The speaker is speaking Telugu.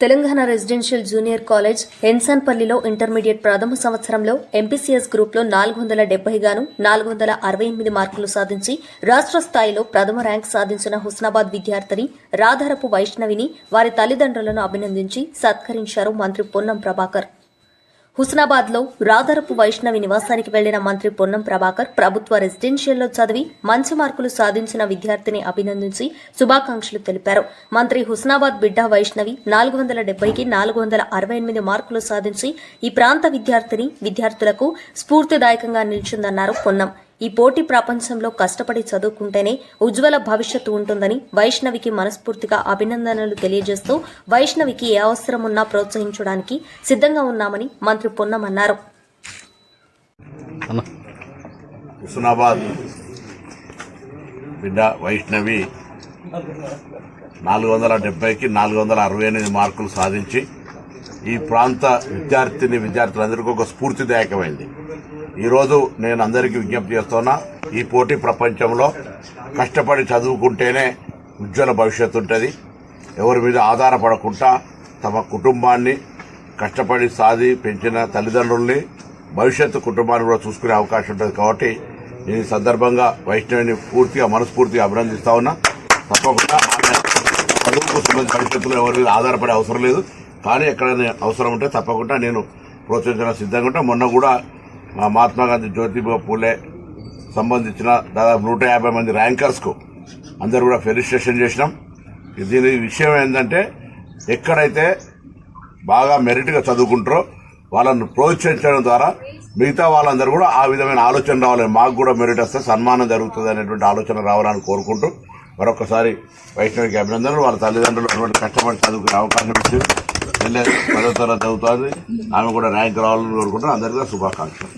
తెలంగాణ రెసిడెన్షియల్ జూనియర్ కాలేజ్ ఎన్సాన్పల్లిలో ఇంటర్మీడియట్ ప్రథమ సంవత్సరంలో ఎంపీసీఎస్ గ్రూప్లో నాలుగు వందల డెబ్బై గాను నాలుగు వందల అరవై ఎనిమిది మార్కులు సాధించి రాష్ట్ర స్థాయిలో ప్రథమ ర్యాంక్ సాధించిన హుస్నాబాద్ విద్యార్థిని రాధారపు వైష్ణవిని వారి తల్లిదండ్రులను అభినందించి సత్కరించారు మంత్రి పొన్నం ప్రభాకర్. హుస్నాబాద్లో రాధరపు వైష్ణవి నివాసానికి వెళ్ళిన మంత్రి పొన్నం ప్రభాకర్ ప్రభుత్వ రెసిడెన్షియల్లో చదివి మంచి మార్కులు సాధించిన విద్యార్థిని అభినందించి శుభాకాంక్షలు తెలిపారు. మంత్రి హుస్నాబాద్ బిడ్డ వైష్ణవి నాలుగు వందల డెబ్బైకి నాలుగు వందల అరవై ఎనిమిది మార్కులు సాధించి ఈ ప్రాంత విద్యార్థిని విద్యార్థులకు స్ఫూర్తిదాయకంగా నిలిచిందన్నారు పొన్నం. ఈ పోటీ ప్రపంచంలో కష్టపడి చదువుకుంటేనే ఉజ్వల భవిష్యత్తు ఉంటుందని వైష్ణవికి మనస్ఫూర్తిగా అభినందనలు తెలియజేస్తూ వైష్ణవికి ఏ అవసరం ఉన్నా ప్రోత్సహించడానికి సిద్ధంగా ఉన్నామని మంత్రి పొన్నం అన్నారు. అన్న. హుస్నాబాద్ బిడ్డ వైష్ణవి నాలుగు వందల డెబ్బైకి నాలుగు వందల అరవై ఎనిమిది మార్కులు సాధించి ఈ ప్రాంత విద్యార్థిని విద్యార్థులందరికీ ఒక స్ఫూర్తిదాయకమైంది. ఈరోజు నేను అందరికీ విజ్ఞప్తి చేస్తున్నా ఈ పోటీ ప్రపంచంలో కష్టపడి చదువుకుంటేనే ఉజ్వల భవిష్యత్తు ఉంటుంది. ఎవరి మీద ఆధారపడకుండా తమ కుటుంబాన్ని కష్టపడి సాధి పెంచిన తల్లిదండ్రుల్ని భవిష్యత్తు కుటుంబాన్ని కూడా చూసుకునే అవకాశం ఉంటుంది కాబట్టి నేను ఈ సందర్భంగా వైష్ణవిని పూర్తిగా మనస్ఫూర్తిగా అభినందిస్తా ఉన్నా. తప్పకుండా చదువుకు సంబంధించిన భవిష్యత్తులో ఎవరి మీద ఆధారపడే అవసరం లేదు. కానీ ఎక్కడైనా అవసరం ఉంటే తప్పకుండా నేను ప్రోత్సహించడానికి సిద్ధంగా ఉంటా. మొన్న కూడా మహాత్మా గాంధీ జ్యోతిబా పూలే సంబంధించిన దాదాపు నూట యాభై మంది ర్యాంకర్స్కు అందరు కూడా ఫెలిస్ట్రేషన్ చేసినాం. దీని విషయం ఏంటంటే ఎక్కడైతే బాగా మెరిట్గా చదువుకుంటారో వాళ్ళను ప్రోత్సహించడం ద్వారా మిగతా వాళ్ళందరూ కూడా ఆ విధమైన ఆలోచన రావాలి. మాకు కూడా మెరిట్ వస్తే సన్మానం జరుగుతుంది అనేటువంటి ఆలోచన రావాలని కోరుకుంటూ మరొకసారి వైష్ణవికి అభినందనలు. వాళ్ళ తల్లిదండ్రులు అటువంటి కష్టపడి చదువుకునే అవకాశం ఇచ్చింది. పదో తరగతి చదువుతుంది ఆమె కూడా ర్యాంక్ రావాలని కోరుకుంటూ అందరికీ శుభాకాంక్షలు.